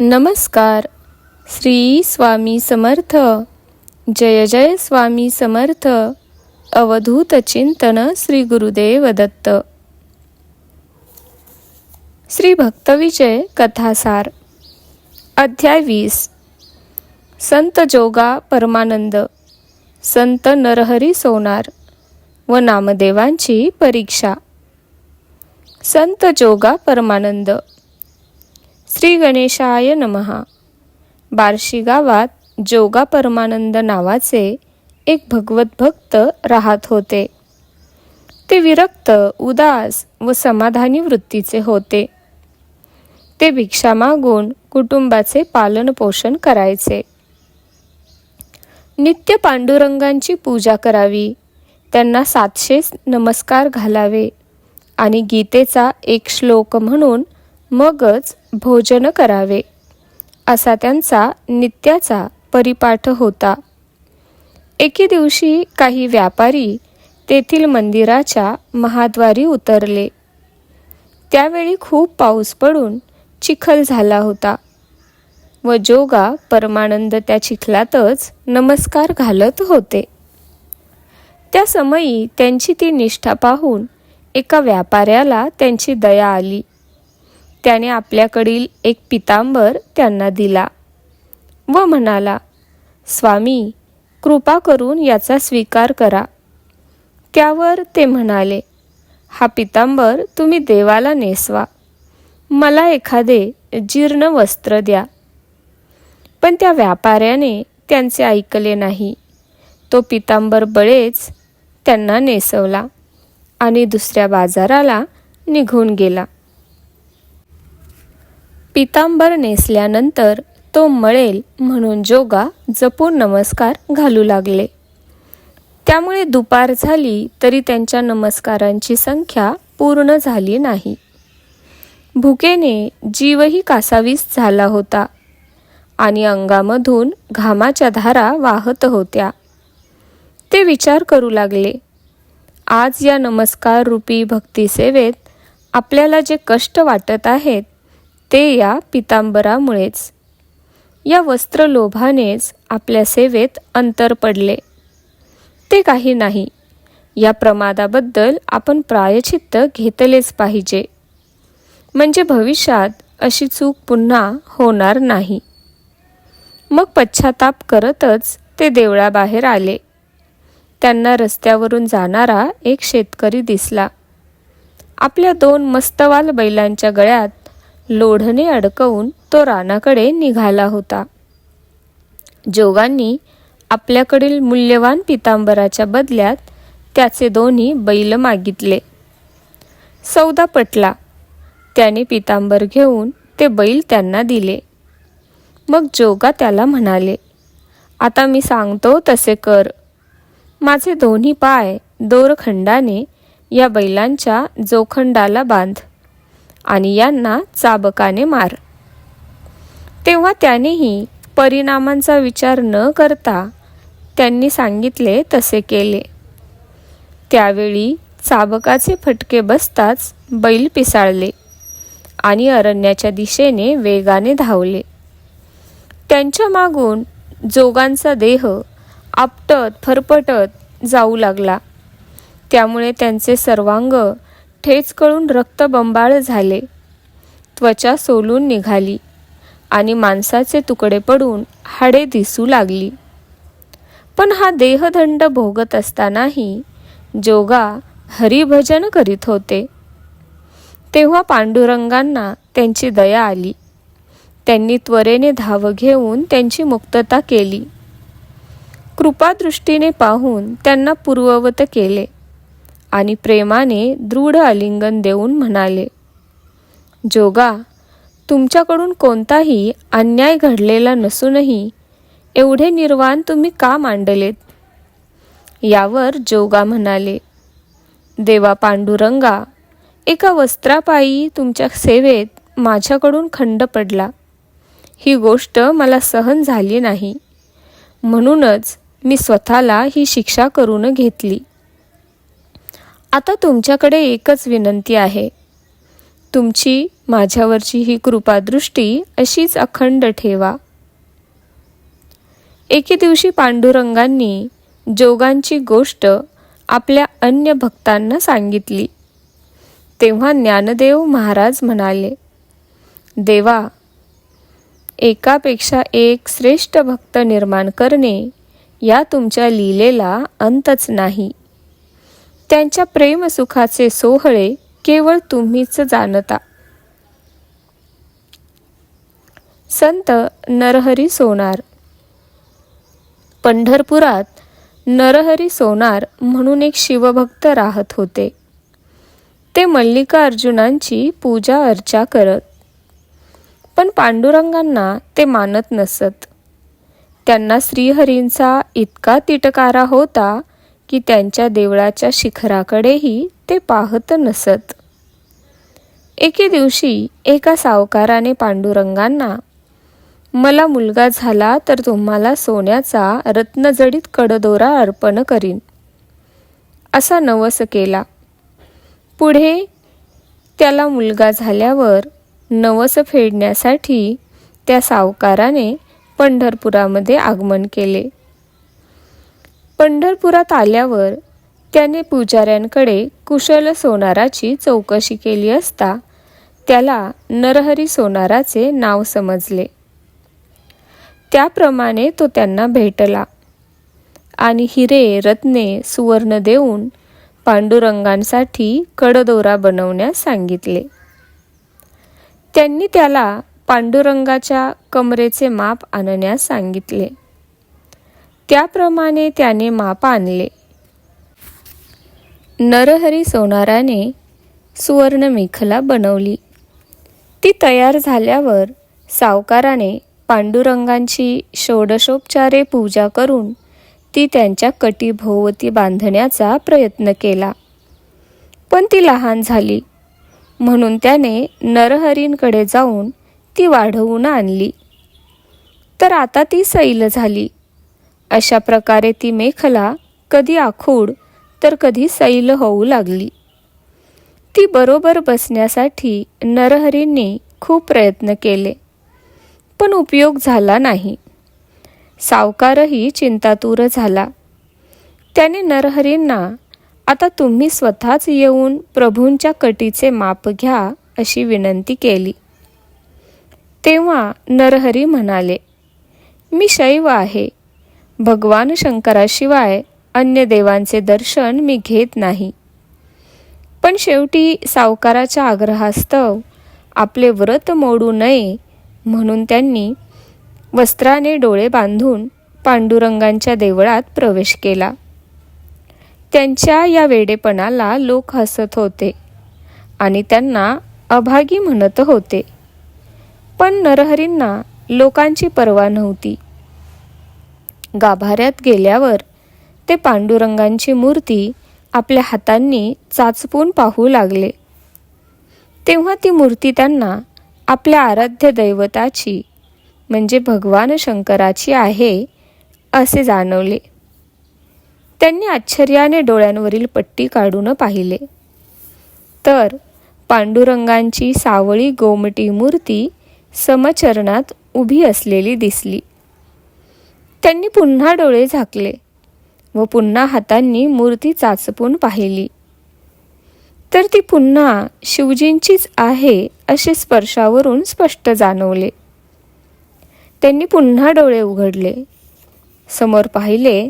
नमस्कार. श्री स्वामी समर्थ. जय जय स्वामी समर्थ. अवधूत चिंतन श्री गुरुदेव दत्त. श्री भक्तविजय कथासार. अध्याय वीस. संत जोगा परमानंद. संत नरहरी सोनार व नामदेवांची परीक्षा. संत जोगा परमानंद. श्री गणेशाय नमहा बार्शी गावात जोगा परमानंद नावाचे एक भगवत भक्त राहत होते. ते विरक्त उदास व समाधानी वृत्तीचे होते. ते भिक्षा मागून कुटुंबाचे पालन पोषण करायचे. नित्य पांडुरंगांची पूजा करावी त्यांना सातशे नमस्कार घालावे आणि गीतेचा एक श्लोक म्हणून मगच भोजन करावे असा त्यांचा नित्याचा परिपाठ होता. एके दिवशी काही व्यापारी तेथील मंदिराच्या महाद्वारी उतरले. त्यावेळी खूप पाऊस पडून चिखल झाला होता व जोगा परमानंद त्या चिखलातच नमस्कार घालत होते. त्या समयी त्यांची ती निष्ठा पाहून एका व्यापाऱ्याला त्यांची दया आली. त्याने आपल्याकडील एक पितांबर त्यांना दिला व म्हणाला स्वामी कृपा करून याचा स्वीकार करा. त्यावर ते म्हणाले हा पितांबर तुम्ही देवाला नेसवा. मला एखादे जीर्ण वस्त्र द्या. पण त्या व्यापाऱ्याने त्यांचे ऐकले नाही. तो पितांबर बळेच त्यांना नेसवला आणि दुसऱ्या बाजाराला निघून गेला. पितांबर नेसल्यानंतर तो मळेल म्हणून जोगा जपून नमस्कार घालू लागले. त्यामुळे दुपार झाली तरी त्यांच्या नमस्कारांची संख्या पूर्ण झाली नाही. भुकेने जीवही कासावीस झाला होता आणि अंगामधून घामाच्या धारा वाहत होत्या. ते विचार करू लागले आज या नमस्कार रूपी भक्तिसेवेत आपल्याला जे कष्ट वाटत आहेत ते या पितांबरामुळेच. या वस्त्रलोभानेच आपल्या सेवेत अंतर पडले. ते काही नाही. या प्रमादाबद्दल आपण प्रायचित्त घेतलेच पाहिजे. म्हणजे भविष्यात अशी चूक पुन्हा होणार नाही. मग पश्चाताप करतच ते देवळाबाहेर आले. त्यांना रस्त्यावरून जाणारा एक शेतकरी दिसला. आपल्या दोन मस्तवाल बैलांच्या गळ्यात लोढणे अडकवून तो रानाकडे निघाला होता. जोगांनी आपल्याकडील मूल्यवान पितांबराच्या बदल्यात त्याचे दोन्ही बैल मागितले. सौदा पटला. त्याने पितांबर घेऊन ते बैल त्यांना दिले. मग जोगा त्याला म्हणाले आता मी सांगतो तसे कर. माझे दोन्ही पाय दोरखंडाने या बैलांच्या जोखंडाला बांध. आणि यांना चाबकाने मार. तेव्हा त्यानेही परिणामांचा विचार न करता त्यांनी सांगितले तसे केले. त्यावेळी चाबकाचे फटके बसताच बैल पिसाळले आणि अरण्याच्या दिशेने वेगाने धावले. त्यांच्या मागून जोगांचा देह आपटत फरफटत जाऊ लागला. त्यामुळे त्यांचे सर्वांग ठेचकळून रक्तबंबाळ झाले. त्वचा सोलून निघाली आणि माणसाचे तुकडे पडून हाडे दिसू लागली. पण हा देहदंड भोगत असतानाही जोगा हरिभजन करीत होते. तेव्हा पांडुरंगांना त्यांची दया आली. त्यांनी त्वरेने धाव घेऊन त्यांची मुक्तता केली. कृपादृष्टीने पाहून त्यांना पूर्ववत केले. आणि प्रेमाने दृढ आलिंगन देऊन म्हणाले जोगा तुमच्याकडून कोणताही अन्याय घडलेला नसूनही एवढे निर्वाण तुम्ही का मांडलेत? यावर जोगा म्हणाले देवा पांडुरंगा एका वस्त्रापायी तुमच्या सेवेत माझ्याकडून खंड पडला. ही गोष्ट मला सहन झाली नाही. म्हणूनच मी स्वतःला ही शिक्षा करून घेतली. आता तुमच्याकडे एकच विनंती आहे. तुमची माझ्यावरची ही कृपादृष्टी अशीच अखंड ठेवा. एके दिवशी पांडुरंगांनी जोगांची गोष्ट आपल्या अन्य भक्तांना सांगितली. तेव्हा ज्ञानदेव महाराज म्हणाले देवा एकापेक्षा एक श्रेष्ठ भक्त निर्माण करणे या तुमच्या लीलेला अंतच नाही. त्यांच्या प्रेमसुखाचे सोहळे केवळ तुम्हीच जाणता. संत नरहरी सोनार. पंढरपुरात नरहरी सोनार म्हणून एक शिवभक्त राहत होते. ते मल्लिकार्जुनांची पूजा अर्चा करत. पण पांडुरंगांना ते मानत नसत. त्यांना श्रीहरींचा इतका तिटकारा होता की त्यांच्या देवळाच्या शिखराकडेही ते पाहत नसत. एके दिवशी एका सावकाराने पांडुरंगांना मला मुलगा झाला तर तुम्हाला सोन्याचा रत्नजडीत कडदोरा अर्पण करीन. असा नवस केला. पुढे त्याला मुलगा झाल्यावर नवस फेडण्यासाठी त्या सावकाराने पंढरपुरामध्ये आगमन केले. पंढरपुरात आल्यावर त्याने पुजाऱ्यांकडे कुशल सोनाराची चौकशी केली असता त्याला नरहरी सोनाराचे नाव समजले. त्याप्रमाणे तो त्यांना भेटला आणि हिरे रत्ने सुवर्ण देऊन पांडुरंगांसाठी कडदोरा बनवण्यास सांगितले. त्यांनी त्याला पांडुरंगाच्या कमरेचे माप आणण्यास सांगितले. त्याप्रमाणे त्याने माप आणले. नरहरी सोनाराने सुवर्ण मेखला बनवली. ती तयार झाल्यावर सावकाराने पांडुरंगांची षोडशोपचारे पूजा करून ती त्यांच्या कटीभोवती बांधण्याचा प्रयत्न केला. पण ती लहान झाली. म्हणून त्याने नरहरींकडे जाऊन ती वाढवून आणली. तर आता ती सैल झाली. अशा प्रकारे ती मेखला कधी आखूड तर कधी सैल होऊ लागली. ती बरोबर बसण्यासाठी नरहरींनी खूप प्रयत्न केले पण उपयोग झाला नाही. सावकारही चिंतातूर झाला. त्याने नरहरींना आता तुम्ही स्वतःच येऊन प्रभूंच्या कटीचे माप घ्या अशी विनंती केली. तेव्हा नरहरी म्हणाले मी शैव आहे. भगवान शंकराशिवाय अन्य देवांचे दर्शन मी घेत नाही. पण शेवटी सावकाराच्या आग्रहास्तव आपले व्रत मोडू नये म्हणून त्यांनी वस्त्राने डोळे बांधून पांडुरंगांच्या देवळात प्रवेश केला. त्यांच्या या वेडेपणाला लोक हसत होते आणि त्यांना अभागी म्हणत होते. पण नरहरींना लोकांची पर्वा नव्हती. गाभाऱ्यात गेल्यावर ते पांडुरंगांची मूर्ती आपल्या हातांनी चाचपून पाहू लागले. तेव्हा ती मूर्ती त्यांना आपल्या आराध्य दैवताची म्हणजे भगवान शंकराची आहे असे जाणवले. त्यांनी आश्चर्याने डोळ्यांवरील पट्टी काढून पाहिले. तर पांडुरंगांची सावळी गोमटी मूर्ती समचरणात उभी असलेली दिसली. त्यांनी पुन्हा डोळे झाकले व पुन्हा हातांनी मूर्ती चाचपून पाहिली. तर ती पुन्हा शिवजींचीच आहे असे स्पर्शावरून स्पष्ट जाणवले. त्यांनी पुन्हा डोळे उघडले. समोर पाहिले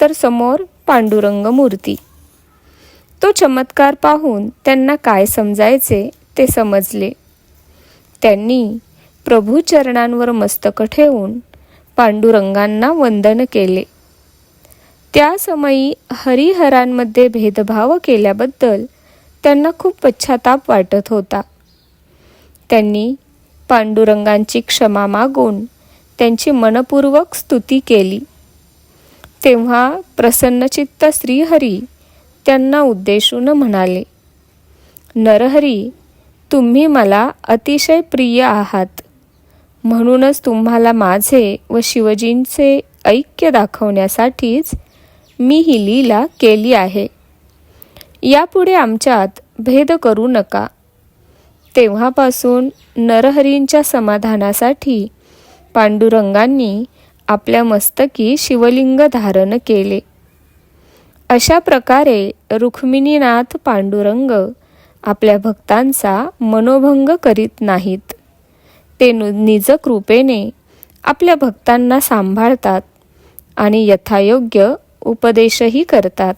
तर समोर पांडुरंग मूर्ती. तो चमत्कार पाहून त्यांना काय समजायचे ते समजले. त्यांनी प्रभू चरणांवर मस्तक ठेवून पांडुरंगांना वंदन केले. त्या समयी हरिहरांमध्ये भेदभाव केल्याबद्दल त्यांना खूप पश्चाताप वाटत होता. त्यांनी पांडुरंगांची क्षमा मागून त्यांची मनपूर्वक स्तुती केली. तेव्हा प्रसन्नचित्त श्रीहरी त्यांना उद्देशून म्हणाले नरहरी तुम्ही मला अतिशय प्रिय आहात. म्हणूनच तुम्हाला माझे व शिवजींचे ऐक्य दाखवण्यासाठीच मी ही लीला केली आहे. यापुढे आमच्यात भेद करू नका. तेव्हापासून नरहरींच्या समाधानासाठी पांडुरंगांनी आपल्या मस्तकी शिवलिंग धारण केले. अशा प्रकारे रुक्मिणीनाथ पांडुरंग आपल्या भक्तांचा मनोभंग करीत नाहीत. ते नु निज कृपेने आपल्या भक्तांना सांभाळतात आणि यथायोग्य उपदेशही करतात.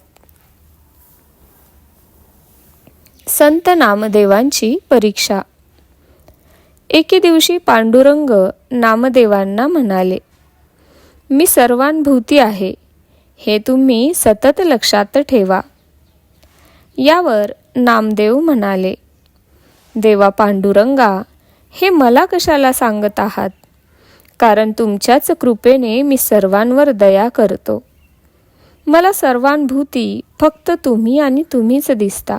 संत नामदेवांची परीक्षा. एके दिवशी पांडुरंग नामदेवांना म्हणाले मी सर्वांभूती आहे हे तुम्ही सतत लक्षात ठेवा. यावर नामदेव म्हणाले देवा पांडुरंगा हे मला कशाला सांगत आहात? कारण तुमच्याच कृपेने मी सर्वांवर दया करतो. मला सर्वांभूती फक्त तुम्ही आणि तुम्हीच दिसता.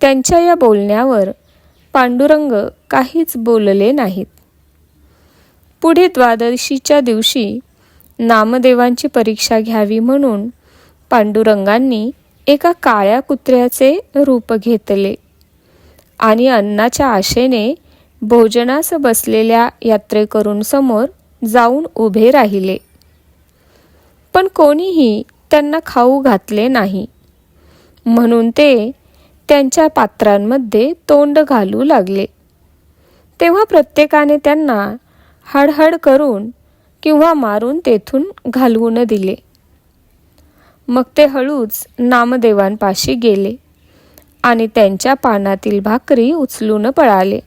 त्यांच्या या बोलण्यावर पांडुरंग काहीच बोलले नाहीत. पुढे द्वादशीच्या दिवशी नामदेवांची परीक्षा घ्यावी म्हणून पांडुरंगांनी एका काळ्या कुत्र्याचे रूप घेतले. आणि अन्नाच्या आशेने भोजनास बसलेल्या यात्रेकरूंसमोर जाऊन उभे राहिले. पण कोणीही त्यांना खाऊ घातले नाही. म्हणून ते त्यांच्या पात्रांमध्ये तोंड घालू लागले. तेव्हा प्रत्येकाने त्यांना हडहड करून किंवा मारून तेथून घालवून दिले. मग ते हळूच नामदेवांपाशी गेले. आणि त्यांच्या पानातील भाकरी उचलून पळाले.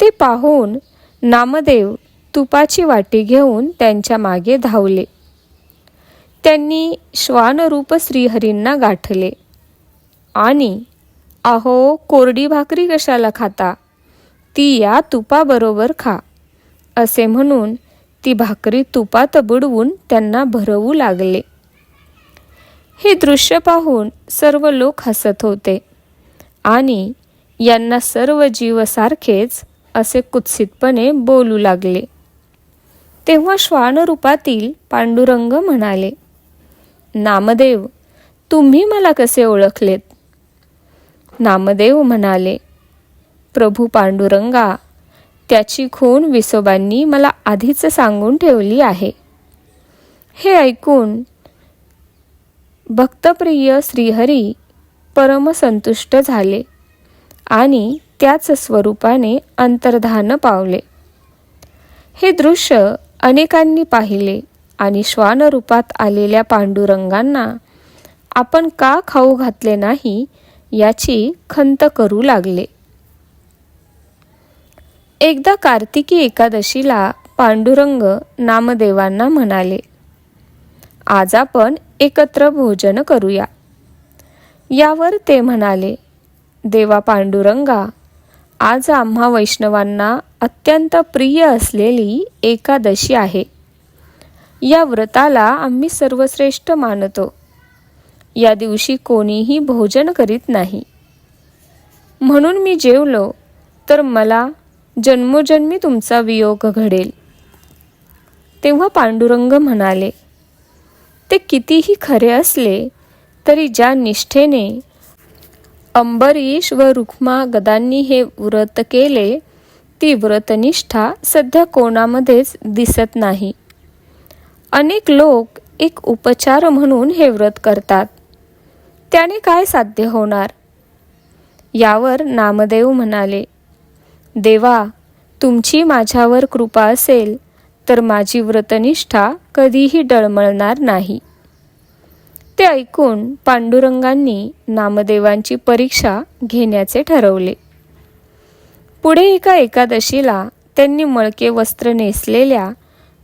ते पाहून नामदेव तुपाची वाटी घेऊन त्यांच्या मागे धावले. त्यांनी श्वानरूप श्रीहरींना गाठले. आणि अहो कोरडी भाकरी कशाला खाता? ती या तुपाबरोबर खा असे म्हणून ती भाकरी तुपात बुडवून त्यांना भरवू लागले. हे दृश्य पाहून सर्व लोक हसत होते. आणि यांना सर्व जीवसारखेच असे कुत्सितपणे बोलू लागले. तेव्हा श्वानरूपातील पांडुरंग म्हणाले नामदेव तुम्ही मला कसे ओळखलेत? नामदेव म्हणाले प्रभू पांडुरंगा त्याची खून विसोबांनी मला आधीच सांगून ठेवली आहे. हे ऐकून भक्तप्रिय श्रीहरी परमसंतुष्ट झाले आणि त्याच स्वरूपाने अंतर्धान पावले. हे दृश्य अनेकांनी पाहिले आणि श्वानरूपात आलेल्या पांडुरंगांना आपण का खाऊ घातले नाही याची खंत करू लागले. एकदा कार्तिकी एकादशीला पांडुरंग नामदेवांना म्हणाले आज आपण एकत्र भोजन करूया. यावर ते म्हणाले देवा पांडुरंगा आज आम्हा वैष्णवांना अत्यंत प्रिय असलेली एकादशी आहे. या व्रताला आम्ही सर्वश्रेष्ठ मानतो. या दिवशी कोणीही भोजन करीत नाही. म्हणून मी जेवलो तर मला जन्मोजन्मी तुमचा वियोग घडेल. तेव्हा पांडुरंग म्हणाले ते कितीही खरे असले तरी ज्या निष्ठेने अंबरीश व रुक्मा गदांनी हे व्रत केले ती व्रतनिष्ठा सध्या कोणामध्येच दिसत नाही. अनेक लोक एक उपचार म्हणून हे व्रत करतात. त्याने काय साध्य होणार? यावर नामदेव म्हणाले देवा तुमची माझ्यावर कृपा असेल तर माझी व्रतनिष्ठा कधीही डळमळणार नाही. ते ऐकून पांडुरंगांनी नामदेवांची परीक्षा घेण्याचे ठरवले. पुढे एका एकादशीला त्यांनी मळके वस्त्र नेसलेल्या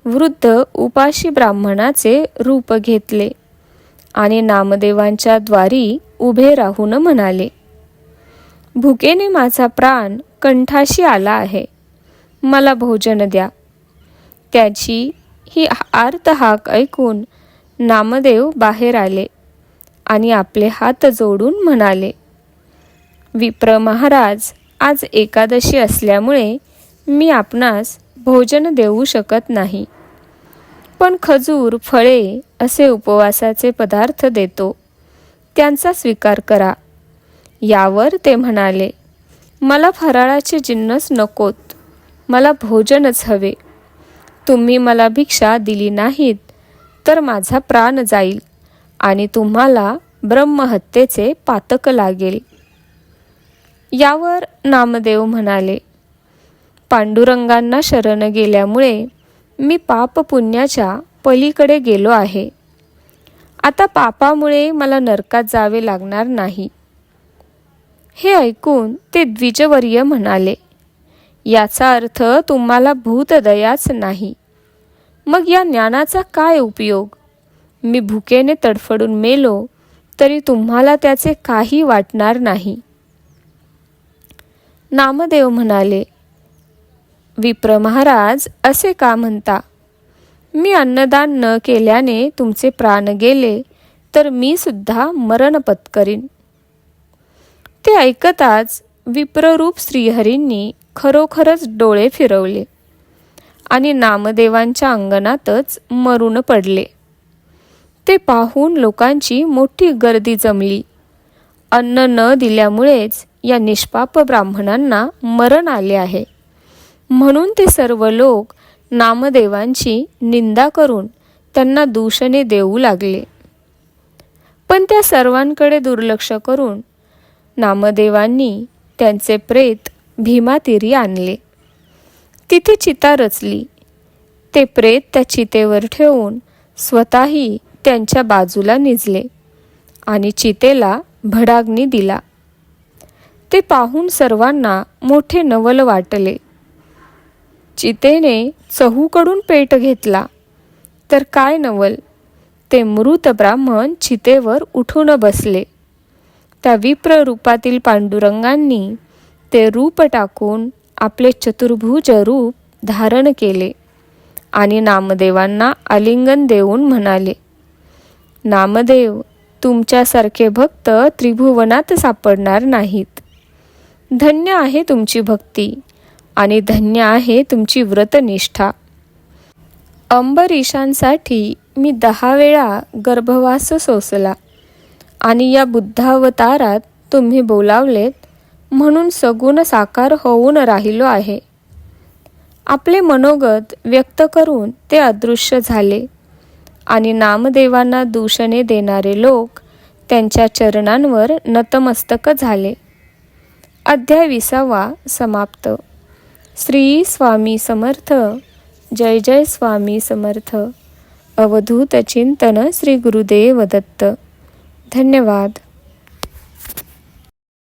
वृद्ध उपाशी ब्राह्मणाचे रूप घेतले आणि नामदेवांच्या द्वारी उभे राहून म्हणाले भुकेने माझा प्राण कंठाशी आला आहे. मला भोजन द्या. त्याची ही आर्त हाक ऐकून नामदेव बाहेर आले आणि आपले हात जोडून म्हणाले विप्र महाराज आज एकादशी असल्यामुळे मी आपणास भोजन देऊ शकत नाही. पण खजूर फळे असे उपवासाचे पदार्थ देतो. त्यांचा स्वीकार करा. यावर ते म्हणाले मला फराळाचे जिन्नस नकोत. मला भोजनच हवे. तुम्ही मला भिक्षा दिली नाहीत तर माझा प्राण जाईल आणि तुम्हाला ब्रह्महत्येचे पातक लागेल. यावर नामदेव म्हणाले पांडुरंगांना शरण गेल्यामुळे मी पाप पुण्याच्या पलीकडे गेलो आहे. आता पापामुळे मला नरकात जावे लागणार नाही. हे ऐकून ते द्विजवर्य म्हणाले याचा अर्थ तुम्हाला भूतदयाच नाही. मग या ज्ञानाचा काय उपयोग? मी भुकेने तडफडून मेलो तरी तुम्हाला त्याचे काही वाटणार नाही. नामदेव म्हणाले विप्र महाराज असे का म्हणता? मी अन्नदान न केल्याने तुमचे प्राण गेले तर मी सुद्धा मरण पत्करीन. ते ऐकताच विप्ररूप श्रीहरींनी खरोखरच डोळे फिरवले आणि नामदेवांच्या अंगणातच मरून पडले. ते पाहून लोकांची मोठी गर्दी जमली. अन्न न दिल्यामुळेच या निष्पाप ब्राह्मणांना मरण आले आहे. म्हणून ते सर्व लोक नामदेवांची निंदा करून त्यांना दूषणे देऊ लागले. पण त्या सर्वांकडे दुर्लक्ष करून नामदेवांनी त्यांचे प्रेत भीमातीरी आणले. तिथे चिता रचली. ते प्रेत त्या चितेवर ठेवून स्वतःही त्यांच्या बाजूला निजले आणि चितेला भडाग्नी दिला. ते पाहून सर्वांना मोठे नवल वाटले. चितेने चहूकडून पेट घेतला. तर काय नवल? ते मृत ब्राह्मण चितेवर उठून बसले. त्या विप्र रूपातील पांडुरंगांनी ते रूप टाकून आपले चतुर्भुज रूप धारण केले आणि नामदेवांना आलिंगन देऊन म्हणाले नामदेव तुमच्यासारखे भक्त त्रिभुवनात सापडणार नाहीत. धन्य आहे तुमची भक्ती आणि धन्य आहे तुमची व्रतनिष्ठा. अंबरीशांसाठी मी दहा वेळा गर्भवास सोसला. आणि या बुद्धावतारात तुम्ही बोलावलेत म्हणून सगुण साकार होऊन राहिलो आहे. आपले मनोगत व्यक्त करून ते अदृश्य झाले. आणि नामदेवांना दूषणे देणारे लोक त्यांच्या चरणांवर नतमस्तक झाले. अध्याय विसावा समाप्त. श्री स्वामी समर्थ जय जय स्वामी समर्थ. अवधूत चिंतन श्री गुरुदेव दत्त. धन्यवाद.